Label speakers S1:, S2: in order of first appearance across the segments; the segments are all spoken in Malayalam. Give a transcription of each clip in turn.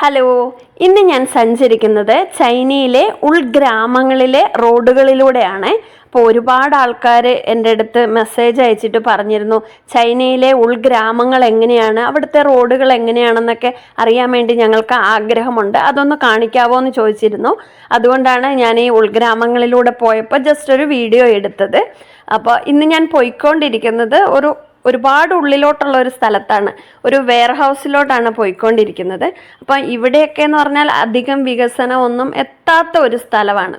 S1: ഹലോ ഇന്ന് ഞാൻ സഞ്ചരിക്കുന്നത് ചൈനയിലെ ഉൾഗ്രാമങ്ങളിലെ റോഡുകളിലൂടെയാണ്. അപ്പോൾ ഒരുപാട് ആൾക്കാർ എന്റെ അടുത്ത് മെസ്സേജ് അയച്ചിട്ട് പറഞ്ഞിരുന്നു ചൈനയിലെ ഉൾഗ്രാമങ്ങൾ എങ്ങനെയാണ് അവിടുത്തെ റോഡുകൾ എങ്ങനെയാണെന്നൊക്കെ അറിയാൻ വേണ്ടി ഞങ്ങൾക്ക് ആഗ്രഹമുണ്ട്. അതൊന്ന് കാണിക്കാവോ എന്ന് ചോദിച്ചിരുന്നു. അതുകൊണ്ടാണ് ഞാൻ ഈ ഉൾഗ്രാമങ്ങളിലൂടെ പോയപ്പോൾ ജസ്റ്റ് ഒരു വീഡിയോ എടുത്തത്. അപ്പോൾ ഇന്ന് ഞാൻ പോയിക്കൊണ്ടിരിക്കുന്നത് ഒരു ഒരുപാട് ഉള്ളിലോട്ടുള്ള ഒരു സ്ഥലത്താണ് ഒരു വെയർ ഹൗസിലോട്ടാണ് പോയിക്കൊണ്ടിരിക്കുന്നത്. അപ്പം ഇവിടെയൊക്കെ എന്ന് പറഞ്ഞാൽ അധികം വികസനം ഒന്നും എത്താത്ത ഒരു സ്ഥലമാണ്.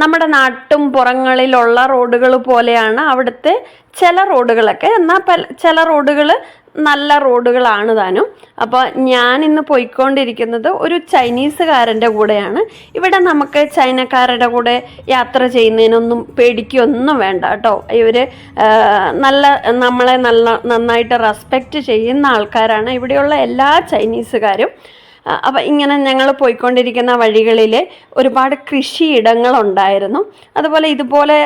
S1: നമ്മുടെ നാട്ടും പുറങ്ങളിലുള്ള റോഡുകൾ പോലെയാണ് അവിടുത്തെ ചില റോഡുകളൊക്കെ. എന്നാൽ പല ചില റോഡുകൾ നല്ല റോഡുകളാണ് താനും. അപ്പോൾ ഞാൻ ഇന്ന് പോയിക്കൊണ്ടിരിക്കുന്നത് ഒരു ചൈനീസുകാരന്റെ കൂടെയാണ്. ഇവിടെ നമുക്ക് ചൈനക്കാരുടെ കൂടെ യാത്ര ചെയ്യുന്നതിനൊന്നും പേടിക്കൊന്നും വേണ്ട കേട്ടോ. ഇവർ നല്ല നമ്മളെ നല്ല നന്നായിട്ട് റെസ്പെക്റ്റ് ചെയ്യുന്ന ആൾക്കാരാണ്. ഇവിടെയുള്ള എല്ലാ ചൈനീസുകാരും. അപ്പം ഇങ്ങനെ ഞങ്ങൾ പോയിക്കൊണ്ടിരിക്കുന്ന വഴികളിൽ ഒരുപാട് കൃഷിയിടങ്ങളുണ്ടായിരുന്നു. അതുപോലെ ഇതുപോലെ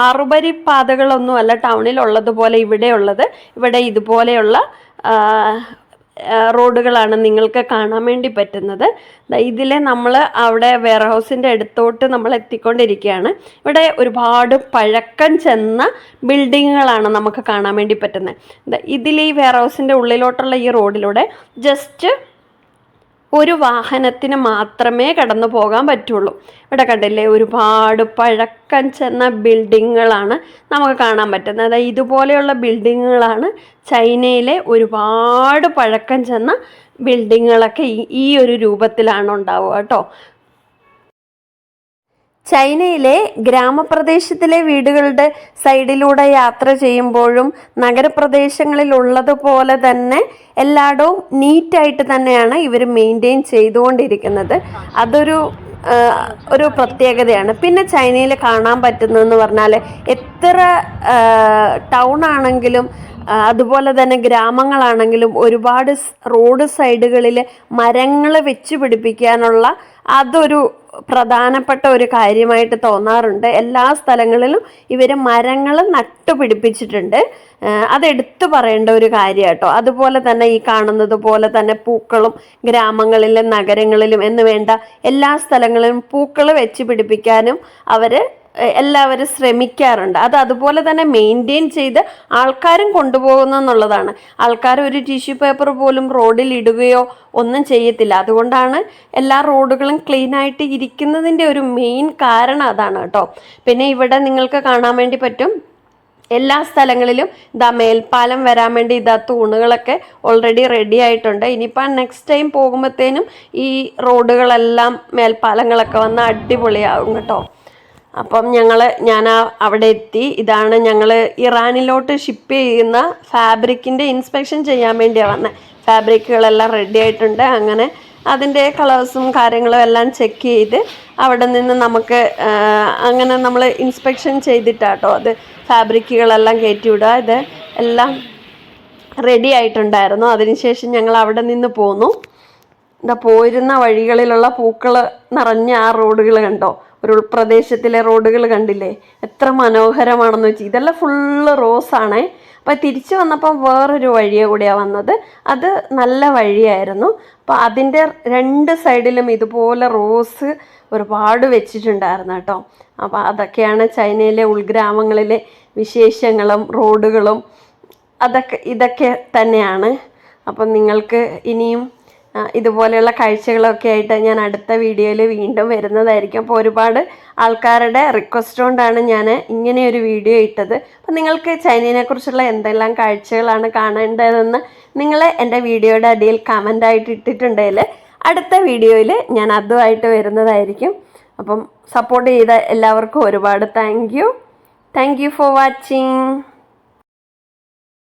S1: ആറുപരി പാതകളൊന്നും അല്ല ടൗണിലുള്ളതുപോലെ ഇവിടെയുള്ളത്. ഇവിടെ ഇതുപോലെയുള്ള റോഡുകളാണ് നിങ്ങൾക്ക് കാണാൻ വേണ്ടി പറ്റുന്നത്. ഇതിൽ നമ്മൾ അവിടെ വെയർ ഹൗസിന്റെ അടുത്തോട്ട് നമ്മൾ എത്തിക്കൊണ്ടിരിക്കുകയാണ്. ഇവിടെ ഒരുപാട് പഴക്കം ചെന്ന ബിൽഡിങ്ങുകളാണ് നമുക്ക് കാണാൻ വേണ്ടി പറ്റുന്നത്. ഇതിൽ ഈ വെയർ ഹൗസിന്റെ ഉള്ളിലോട്ടുള്ള ഈ റോഡിലൂടെ ജസ്റ്റ് ഒരു വാഹനത്തിന് മാത്രമേ കടന്നു പോകാൻ പറ്റുള്ളൂ. ഇവിടെ കണ്ടില്ലേ? ഒരുപാട് പഴക്കം ചെന്ന ബിൽഡിങ്ങുകളാണ് നമുക്ക് കാണാൻ പറ്റുന്നത്. അതായത് ഇതുപോലെയുള്ള ബിൽഡിങ്ങുകളാണ് ചൈനയിലെ ഒരുപാട് പഴക്കം ചെന്ന ബിൽഡിങ്ങുകളൊക്കെ ഈ ഒരു രൂപത്തിലാണ് ഉണ്ടാവുക കേട്ടോ. ചൈനയിലെ ഗ്രാമപ്രദേശത്തിലെ വീടുകളുടെ സൈഡിലൂടെ യാത്ര ചെയ്യുമ്പോഴും നഗരപ്രദേശങ്ങളിൽ ഉള്ളതുപോലെ തന്നെ എല്ലായിടവും നീറ്റായിട്ട് തന്നെയാണ് ഇവർ മെയിന്റെയിൻ ചെയ്തുകൊണ്ടിരിക്കുന്നത്. അതൊരു ഒരു പ്രത്യേകതയാണ്. പിന്നെ ചൈനയിൽ കാണാൻ പറ്റുന്നതെന്ന് പറഞ്ഞാൽ എത്ര ടൗൺ ആണെങ്കിലും അതുപോലെ തന്നെ ഗ്രാമങ്ങളാണെങ്കിലും ഒരുപാട് റോഡ് സൈഡുകളിൽ മരങ്ങൾ വെച്ച് പിടിപ്പിക്കാനുള്ള അതൊരു പ്രധാനപ്പെട്ട ഒരു കാര്യമായിട്ട് തോന്നാറുണ്ട്. എല്ലാ സ്ഥലങ്ങളിലും ഇവർ മരങ്ങൾ നട്ടുപിടിപ്പിച്ചിട്ടുണ്ട്. അതെടുത്തു പറയേണ്ട ഒരു കാര്യം കേട്ടോ അതുപോലെ തന്നെ ഈ കാണുന്നത് പോലെ തന്നെ പൂക്കളും ഗ്രാമങ്ങളിലും നഗരങ്ങളിലും എന്ന് വേണ്ട എല്ലാ സ്ഥലങ്ങളിലും പൂക്കൾ വെച്ച് പിടിപ്പിക്കാനും അവർ എല്ലാവരും ശ്രമിക്കാറുണ്ട്. അത് അതുപോലെ തന്നെ മെയിന്റെയിൻ ചെയ്ത് ആൾക്കാരും കൊണ്ടുപോകുന്നു എന്നുള്ളതാണ്. ആൾക്കാർ ഒരു ടിഷ്യൂ പേപ്പർ പോലും റോഡിൽ ഇടുകയോ ഒന്നും ചെയ്യത്തില്ല. അതുകൊണ്ടാണ് എല്ലാ റോഡുകളും ക്ലീൻ ആയിട്ട് ഇരിക്കുന്നതിന്റെ ഒരു മെയിൻ കാരണം അതാണ് കേട്ടോ. പിന്നെ ഇവിടെ നിങ്ങൾക്ക് കാണാൻ വേണ്ടി പറ്റും എല്ലാ സ്ഥലങ്ങളിലും ഇതാ മേൽപ്പാലം വരാൻ വേണ്ടി ഇതാ തൂണുകളൊക്കെ ഓൾറെഡി റെഡി ആയിട്ടുണ്ട്. ഇനിയിപ്പോൾ നെക്സ്റ്റ് ടൈം പോകുമ്പോഴത്തേനും ഈ റോഡുകളെല്ലാം മേൽപ്പാലങ്ങളൊക്കെ വന്ന് അടിപൊളിയാകും കേട്ടോ. അപ്പം ഞങ്ങൾ ഞാൻ അവിടെ എത്തി. ഇതാണ് ഞങ്ങൾ ഇറാനിലോട്ട് ഷിപ്പ് ചെയ്യുന്ന ഫാബ്രിക്കിന്റെ ഇൻസ്പെക്ഷൻ ചെയ്യാൻ വേണ്ടിയാണ് വന്നത് ഫാബ്രിക്കുകളെല്ലാം റെഡി ആയിട്ടുണ്ട്. അങ്ങനെ അതിന്റെ കളേഴ്സും കാര്യങ്ങളും എല്ലാം ചെക്ക് ചെയ്ത് അവിടെ നിന്ന് നമുക്ക് അങ്ങനെ നമ്മൾ ഇൻസ്പെക്ഷൻ ചെയ്തിട്ടാട്ടോ അത് ഫാബ്രിക്കുകളെല്ലാം കയറ്റി വിടുക. ഇത് എല്ലാം റെഡി ആയിട്ടുണ്ടായിരുന്നു. അതിനുശേഷം ഞങ്ങൾ അവിടെ നിന്ന് പോന്നു. എന്താ പോയിരുന്ന വഴികളിലുള്ള പൂക്കൾ നിറഞ്ഞ ആ റോഡുകൾ കണ്ടോ? ഒരു ഉൾപ്രദേശത്തിലെ റോഡുകൾ കണ്ടില്ലേ? എത്ര മനോഹരമാണെന്ന് വെച്ചാൽ ഇതെല്ലാം ഫുള്ള് റോസാണേ. അപ്പോൾ തിരിച്ചു വന്നപ്പം വേറൊരു വഴിയെ കൂടിയാണ് വന്നത്. അത് നല്ല വഴിയായിരുന്നു. അപ്പോൾ അതിന്റെ രണ്ട് സൈഡിലും ഇതുപോലെ റോസ് ഒരുപാട് വെച്ചിട്ടുണ്ടായിരുന്നു കേട്ടോ. അപ്പോൾ അതൊക്കെയാണ് ചൈനയിലെ ഉൾഗ്രാമങ്ങളിലെ വിശേഷങ്ങളും റോഡുകളും. അതൊക്കെ ഇതൊക്കെ തന്നെയാണ്. അപ്പം നിങ്ങൾക്ക് ഇനിയും ഇതുപോലെയുള്ള കാഴ്ചകളൊക്കെ ആയിട്ട് ഞാൻ അടുത്ത വീഡിയോയിൽ വീണ്ടും വരുന്നതായിരിക്കും. അപ്പോൾ ഒരുപാട് ആൾക്കാരുടെ റിക്വസ്റ്റ് കൊണ്ടാണ് ഞാൻ ഇങ്ങനെ ഒരു വീഡിയോ ഇട്ടത്. അപ്പോൾ നിങ്ങൾക്ക് ചൈനയെക്കുറിച്ചുള്ള എന്തെല്ലാം കാഴ്ചകളാണ് കാണേണ്ടതെന്ന് നിങ്ങൾ എന്റെ വീഡിയോയുടെ അടിയിൽ കമന്റ് ആയിട്ട് ഇട്ടിട്ടുണ്ടെങ്കിൽ അടുത്ത വീഡിയോയിൽ ഞാൻ അതുമായിട്ട് വരുന്നതായിരിക്കും. അപ്പം സപ്പോർട്ട് ചെയ്ത എല്ലാവർക്കും ഒരുപാട് thank you thank you for watching